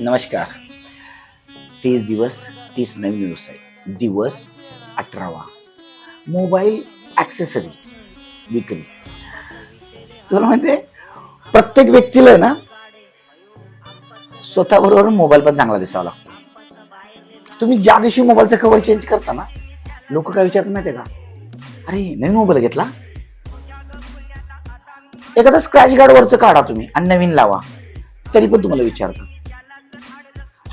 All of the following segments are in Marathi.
नमस्कार. तीस दिवस तीस नवीन व्यवसाय. दिवस अठरावा. मोबाईल ॲक्सेसरी विक्री. तुला माहिती प्रत्येक व्यक्तीला ना स्वतःबरोबर मोबाईल पण चांगला दिसावा लागतो. तुम्ही ज्या दिवशी मोबाईलचं कवर चेंज करता ना लोक काय विचारत माहिती का? अरे नवीन मोबाईल घेतला? एखादा स्क्रॅच गार्ड वरचं काढा तुम्ही आणि नवीन लावा. तरी पण तुम्हाला विचारतात.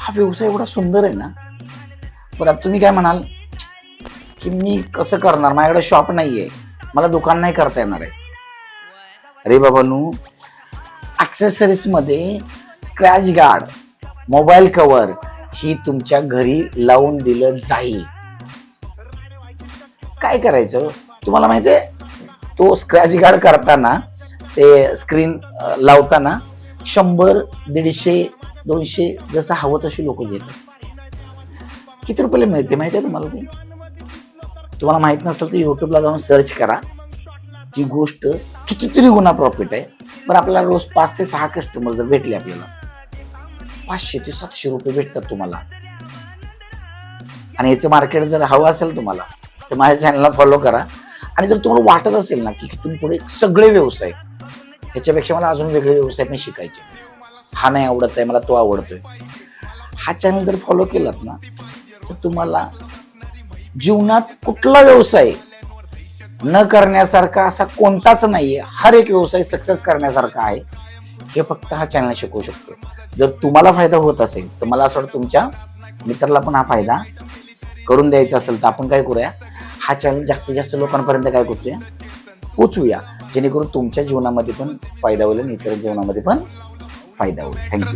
हा व्यवसाय एवढा सुंदर आहे ना पण आता तुम्ही काय म्हणाल की मी कसं करणार? माझ्याकडे शॉप नाही आहे मला दुकान नाही करता येणार आहे. अरे बाबांनो ॲक्सेसरीजमध्ये स्क्रॅच गार्ड मोबाईल कव्हर ही तुमच्या घरी लावून दिलं जाईल. काय करायचं? तुम्हाला माहिती आहे तो स्क्रॅच गार्ड करताना ते स्क्रीन लावताना शंभर दीडशे दोनशे जसं हवं तशी लोक घेतात. किती रुपयाला मिळते माहिती आहे तुम्हाला ते? तुम्हाला माहीत नसेल तर यूट्यूबला जाऊन सर्च करा. ती गोष्ट कितीतरी गुन्हा प्रॉफिट आहे. पण आपल्याला रोज पाच ते सहा कस्टमर जर भेटले आपल्याला पाचशे ते सातशे रुपये भेटतात तुम्हाला. आणि याचं मार्केट जर हवं असेल तुम्हाला तर माझ्या चॅनलला फॉलो करा. आणि जर तुम्हाला वाटत असेल ना की तुम्ही पुढे सगळे व्यवसाय ह्याच्यापेक्षा मला अजून वेगळे व्यवसाय पण शिकायचे हा नाही आवडत आहे मला तो आवडतोय. हा चॅनल जर फॉलो केलात ना तर तुम्हाला जीवनात कुठला व्यवसाय न करण्यासारखा असा कोणताच नाहीये हर एक व्यवसाय सक्सेस करण्यासारखा आहे हे फक्त हा चॅनल शिकवू शकतो. जर तुम्हाला फायदा होत असेल तर मला असं वाटतं तुमच्या मित्राला पण हा फायदा करून द्यायचा असेल तर आपण काय करूया हा चॅनल जास्तीत जास्त लोकांपर्यंत काय करूया पोचवूया जेणेकरून तुमच्या जीवनामध्ये पण फायदा होईल आणि इतर जीवनामध्ये पण फायदा होईल. थँक्यू